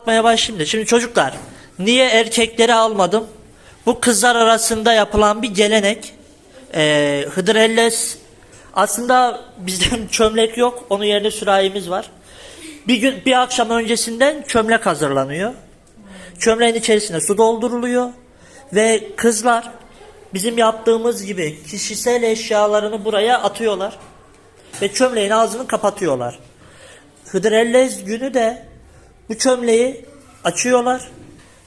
anlatmaya başlayayım da. Şimdi çocuklar niye erkekleri almadım? Bu kızlar arasında yapılan bir gelenek. Ee, Hıdrellez aslında bizden çömlek yok. Onun yerine sürahimiz var. Bir gün bir akşam öncesinden çömlek hazırlanıyor. Çömleğin içerisine su dolduruluyor ve kızlar bizim yaptığımız gibi kişisel eşyalarını buraya atıyorlar ve çömleğin ağzını kapatıyorlar. Hıdrellez günü de bu çömleği açıyorlar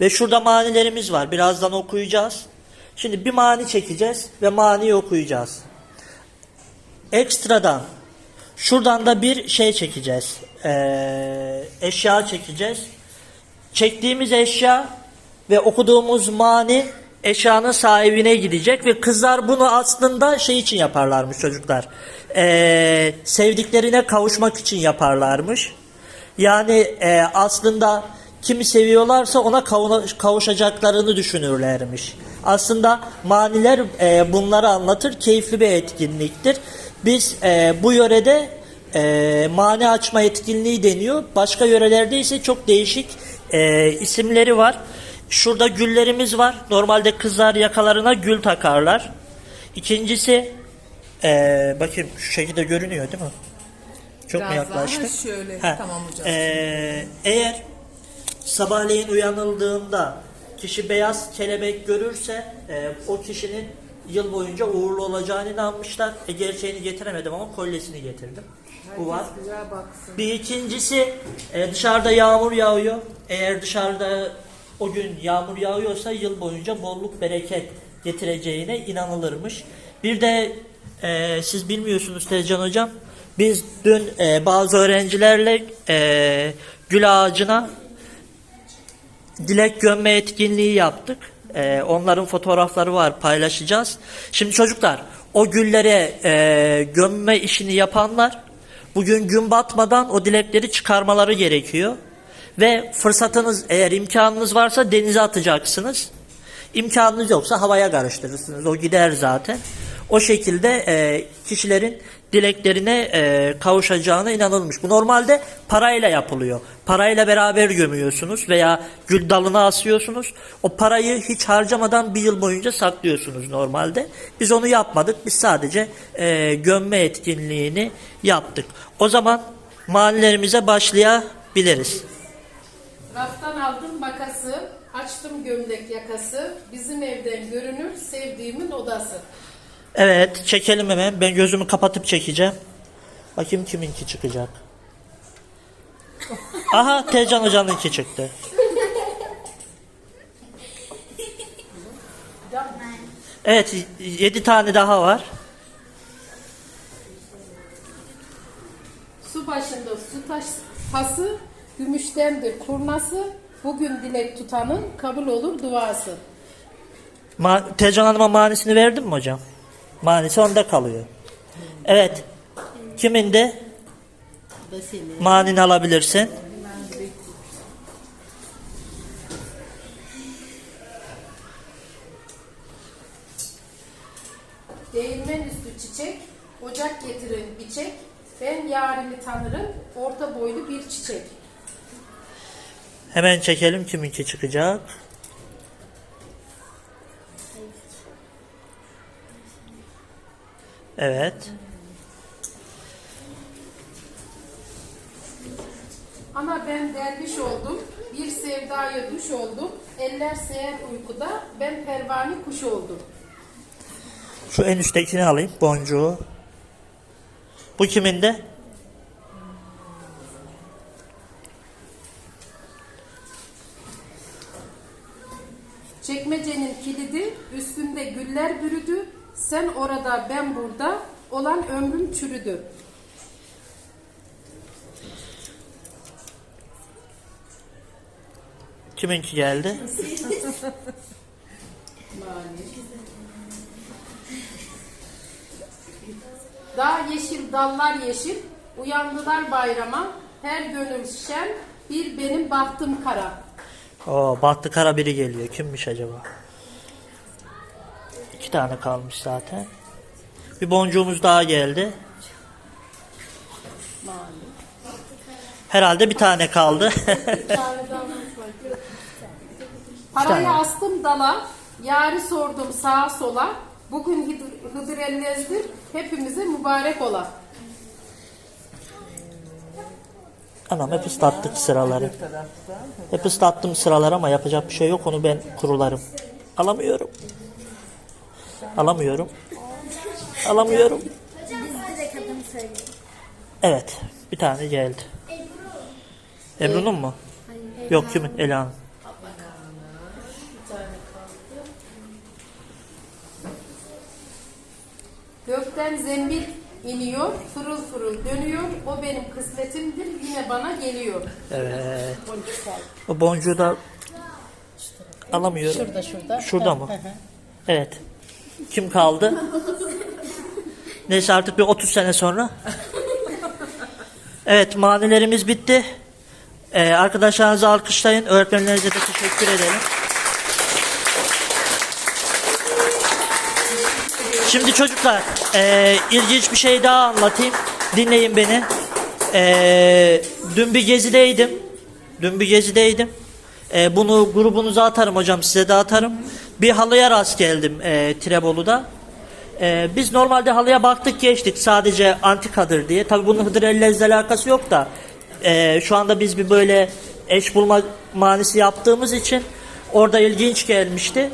ve şurada manilerimiz var. Birazdan okuyacağız. Şimdi bir mani çekeceğiz ve maniyi okuyacağız. Ekstradan şuradan da bir şey çekeceğiz. Ee, eşya çekeceğiz. Çektiğimiz eşya ve okuduğumuz mani eşyanın sahibine gidecek ve kızlar bunu aslında şey için yaparlarmış çocuklar. Ee, sevdiklerine kavuşmak için yaparlarmış. Yani e, aslında kimi seviyorlarsa ona kavu- kavuşacaklarını düşünürlermiş. Aslında maniler e, bunları anlatır. Keyifli bir etkinliktir. Biz e, bu yörede e, mani açma etkinliği deniyor. Başka yörelerde ise çok değişik e, isimleri var. Şurada güllerimiz var. Normalde kızlar yakalarına gül takarlar. İkincisi e, bakayım şu şekilde görünüyor değil mi? Çok mu Biraz daha yaklaştık? şöyle. He. Tamam hocam. Ee, eğer sabahleyin uyanıldığında kişi beyaz kelebek görürse e, o kişinin yıl boyunca uğurlu olacağını inanmışlar. E, gerçeğini getiremedim ama kolyesini getirdim. Bu var. Güzel baksın. Bir ikincisi e, dışarıda yağmur yağıyor. Eğer dışarıda o gün yağmur yağıyorsa yıl boyunca bolluk bereket getireceğine inanılırmış. Bir de e, siz bilmiyorsunuz Tezcan Hocam. Biz dün e, bazı öğrencilerle e, gül ağacına dilek gömme etkinliği yaptık. Ee, onların fotoğrafları var paylaşacağız. Şimdi çocuklar o güllere e, gömme işini yapanlar bugün gün batmadan o dilekleri çıkarmaları gerekiyor. Ve fırsatınız eğer imkanınız varsa denize atacaksınız. İmkanınız yoksa havaya karıştırırsınız. O gider zaten. O şekilde e, kişilerin dileklerine e, kavuşacağına inanılmış. Bu normalde parayla yapılıyor. Parayla beraber gömüyorsunuz veya gül dalına asıyorsunuz. O parayı hiç harcamadan bir yıl boyunca saklıyorsunuz normalde. Biz onu yapmadık. Biz sadece e, gömme etkinliğini yaptık. O zaman manilerimize başlayabiliriz. Raftan aldım makası, açtım gömlek yakası, bizim evden görünür sevdiğimin odası. Evet çekelim hemen. Ben gözümü kapatıp çekeceğim. Bakayım kiminki çıkacak. Aha Tezcan Hoca'nınki çıktı. Evet 7 tane daha var. Su başında su taş tası, gümüştendir kurnası, bugün dilek tutanın kabul olur duası. Ma Tezcan Hanım'a manisini verdin mi hocam? Manisi onda kalıyor. Evet. Kiminde? Manini alabilirsin. Değirmen üstü çiçek, ocak getirin biçek, ben yarimi tanırım, orta boylu bir çiçek. Hemen çekelim kiminki çıkacak. Evet. Ana ben derviş oldum, bir sevdaya düş oldum, eller seyer uykuda, ben pervane kuş oldum. Şu en üsttekini alayım. Boncuğu. Bu kiminde? Çekmecenin kilidi, üstünde güller bürüdü, sen orada ben burada, olan ömrüm çürüdü. Kiminki geldi? Dağ yeşil, dallar yeşil, uyandılar bayrama, her gönül şen, bir benim bahtım kara. Oo, bahtı kara biri geliyor. Kimmiş acaba? İki tane kalmış zaten. Bir boncuğumuz daha geldi. Herhalde bir tane kaldı. Parayı astım dala, yari sordum sağa sola. Bugün Hıdır, Hıdır Ellez'dir, hepimize mübarek ola. Anam hep ıslattık sıraları. Hep ıslattım sıraları ama yapacak bir şey yok onu ben kurularım. Alamıyorum. Alamıyorum. Alamıyorum. Evet. Bir tane geldi. Ebru'nun mu? Yok kimin? Ela'nın. Gökten zembil iniyor, fırıl fırıl dönüyor. O benim kısmetimdir, yine bana geliyor. Evet. O boncuğu da alamıyorum. Şurada şurada. Şurada mı? Evet. Kim kaldı? Neyse artık bir 30 sene sonra. Evet manilerimiz bitti. Ee, arkadaşlarınızı alkışlayın. Öğretmenlerinize de teşekkür edelim. Şimdi çocuklar e, ilginç bir şey daha anlatayım. Dinleyin beni. E, dün bir gezideydim. Dün bir gezideydim. E, bunu grubunuza atarım hocam size de atarım. Bir halıya rast geldim e, Tirebolu'da. E, biz normalde halıya baktık geçtik sadece antikadır diye. Tabi bunun Hıdır Ellez'le alakası yok da e, şu anda biz bir böyle eş bulma manisi yaptığımız için orada ilginç gelmişti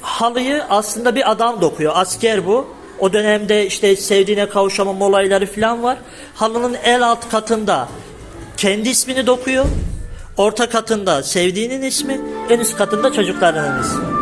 halıyı aslında bir adam dokuyor. Asker bu. O dönemde işte sevdiğine kavuşamama olayları falan var. Halının el alt katında kendi ismini dokuyor. Orta katında sevdiğinin ismi, en üst katında çocuklarının ismi.